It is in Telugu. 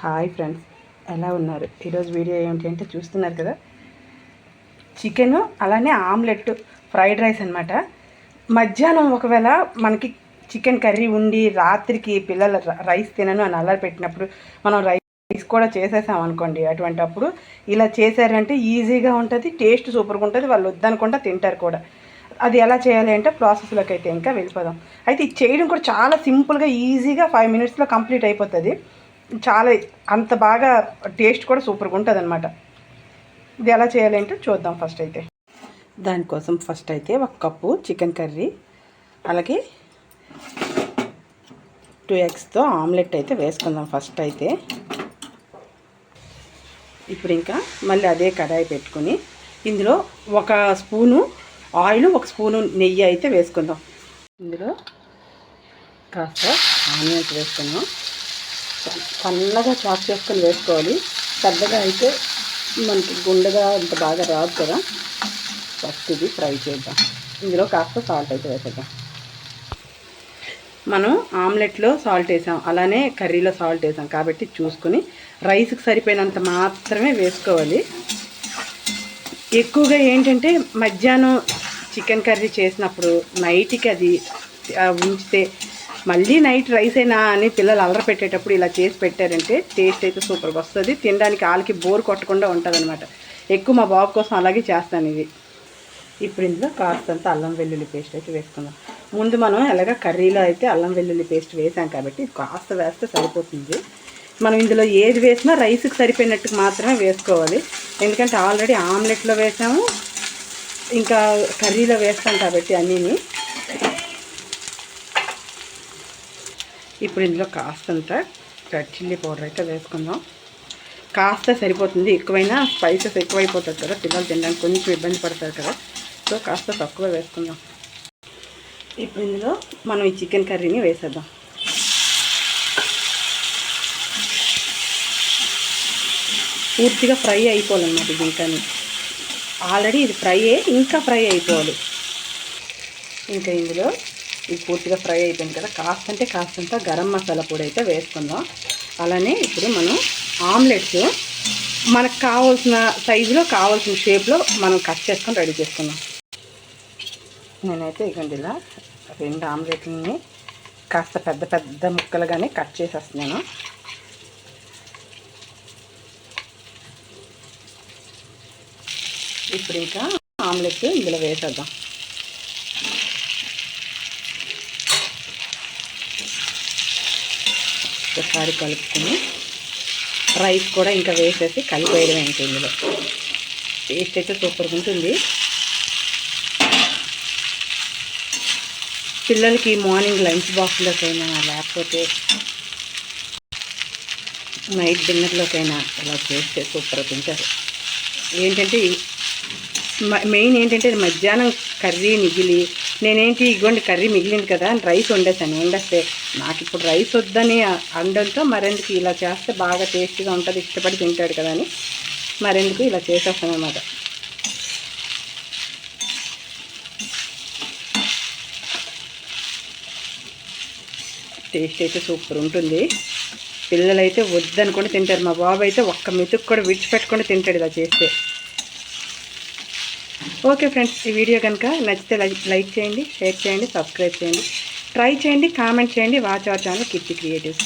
హాయ్ ఫ్రెండ్స్ ఎలా ఉన్నారు? ఈరోజు వీడియో ఏంటి అంటే చూస్తున్నారు కదా? చికెన్ అలానే ఆమ్లెట్ ఫ్రైడ్ రైస్ అనమాట మధ్యాహ్నం ఒకవేళ మనకి చికెన్ కర్రీ ఉండి రాత్రికి పిల్లలు రైస్ తినను అని అల్లరి పెట్టినప్పుడు మనం రైస్ కూడా చేసేసాం అనుకోండి అటువంటి అప్పుడు ఇలా చేశారంటే ఈజీగా ఉంటుంది టేస్ట్ సూపర్గా ఉంటుంది వాళ్ళు వద్దనుకుంటా తింటారు కూడా. అది ఎలా చేయాలి అంటే ప్రాసెస్లోకి అయితే ఇంకా వెళ్ళిపోదాం. అయితే ఇది చేయడం కూడా చాలా సింపుల్గా ఈజీగా ఫైవ్ మినిట్స్లో కంప్లీట్ అయిపోతుంది. చాలా అంత బాగా టేస్ట్ కూడా సూపర్గా ఉంటుంది అనమాట ఇది ఎలా చేయాలంటే చూద్దాం ఫస్ట్ అయితే. దానికోసం ఫస్ట్ అయితే ఒక కప్పు చికెన్ కర్రీ అలాగే టూ ఎగ్స్తో ఆమ్లెట్ అయితే వేసుకుందాం ఫస్ట్ అయితే. ఇప్పుడు ఇంకా మళ్ళీ అదే కడాయి పెట్టుకుని ఇందులో ఒక స్పూను ఆయిల్ ఒక స్పూను నెయ్యి అయితే వేసుకుందాం. ఇందులో కాస్త ఆనియన్స్ వేసుకుందాం. సన్నగా చాప్ చేసుకొని వేసుకోవాలి. పెద్దగా అయితే మనకి గుండెగా అంత బాగా రాదు కదా. ఫస్ట్ ఇది ఫ్రై చేద్దాం. ఇందులో కాస్త సాల్ట్ అయితే వేసేద్దాం. మనం ఆమ్లెట్లో సాల్ట్ వేసాం. అలానే కర్రీలో సాల్ట్ వేసాం కాబట్టి చూసుకొని రైస్కి సరిపోయినంత మాత్రమే వేసుకోవాలి. ఎక్కువగా ఏంటంటే మధ్యాహ్నం చికెన్ కర్రీ చేసినప్పుడు నైట్కి అది ఉంచితే మళ్ళీ నైట్ రైస్ అయినా అని పిల్లలు అలర పెట్టేటప్పుడు ఇలా చేసి పెట్టారంటే టేస్ట్ అయితే సూపర్గా వస్తుంది. తినడానికి వాళ్ళకి బోర్ కొట్టకుండా ఉంటుంది ఎక్కువ మా బాబు కోసం అలాగే చేస్తాను ఇది. ఇప్పుడు ఇందులో కాస్తంత అల్లం వెల్లుల్లి పేస్ట్ అయితే వేసుకుందాం. ముందు మనం ఎలాగ కర్రీలో అయితే అల్లం వెల్లుల్లి పేస్ట్ వేసాం కాబట్టి కాస్త వేస్తే సరిపోతుంది. మనం ఇందులో ఏది వేసినా రైస్కి సరిపోయినట్టు మాత్రమే వేసుకోవాలి. ఎందుకంటే ఆల్రెడీ ఆమ్లెట్లో వేసాము. ఇంకా కర్రీలో వేస్తాం కాబట్టి అన్నీ ఇప్పుడు ఇందులో కాస్తంత రెడ్ చిల్లీ పౌడర్ అయితే వేసుకుందాం. కాస్త సరిపోతుంది ఎక్కువైనా స్పైసెస్ ఎక్కువైపోతుంది కదా పిల్లలు తినడానికి కొంచెం ఇబ్బంది పడతారు కదా. సో కాస్త తక్కువ వేసుకుందాం. ఇప్పుడు ఇందులో మనం ఈ చికెన్ కర్రీని వేసేద్దాం. పూర్తిగా ఫ్రై అయిపోవాలన్నమాట ఇది ఇంకా. ఆల్రెడీ ఇది ఫ్రై ఇంకా ఫ్రై అయిపోవాలి. ఇంకా ఇందులో ఇది పూర్తిగా ఫ్రై అయిపోయింది కదా. కాస్తంటే కాస్తంత గరం మసాలా పొడి అయితే వేసుకుందాం. అలానే ఇప్పుడు మనం ఆమ్లెట్స్ మనకు కావాల్సిన సైజులో కావాల్సిన షేప్లో మనం కట్ చేసుకొని రెడీ చేసుకుందాం. నేనైతే ఇవ్వండి ఇలా రెండు ఆమ్లెట్లని కాస్త పెద్ద పెద్ద ముక్కలుగానే కట్ చేసేస్తున్నాను. ఇప్పుడు ఇంకా ఆమ్లెట్ ఇందులో వేసేద్దాం. ఒకసారి కలుపుకొని రైస్ కూడా ఇంకా వేసేసి కలిపేయడం ఏంటి ఇందులో. టేస్ట్ అయితే సూపర్గా ఉంటుంది. పిల్లలకి మార్నింగ్ లంచ్ బాక్స్లోకైనా లేకపోతే నైట్ డిన్నర్లోకైనా ఇలా చేస్తే సూపర్ తింటారు. ఏంటంటే మెయిన్ ఏంటంటే మధ్యాహ్నం కర్రీ మిగిలి నేనేంటి ఇగోండి కర్రీ మిగిలింది కదా అని రైస్ వండేసాను వండేస్తే నాకు ఇప్పుడు రైస్ వద్దని అండంతో మరెందుకు ఇలా చేస్తే బాగా టేస్టీగా ఉంటుంది ఇష్టపడి తింటాడు కదా అని మరెందుకు ఇలా చేసేస్తాను అనమాట టేస్ట్ అయితే సూపర్ ఉంటుంది. పిల్లలైతే వద్దనుకొని తింటారు. మా బాబు అయితే ఒక్క మెతుకు కూడా విడిచిపెట్టుకొని తింటాడు ఇలా చేస్తే. ఓకే ఫ్రెండ్స్ ఈ వీడియో కనుక నచ్చితే లైక్ చేయండి షేర్ చేయండి సబ్స్క్రైబ్ చేయండి. ట్రై చేయండి కామెంట్ చేయండి. Watch our channel Kitty Creatives.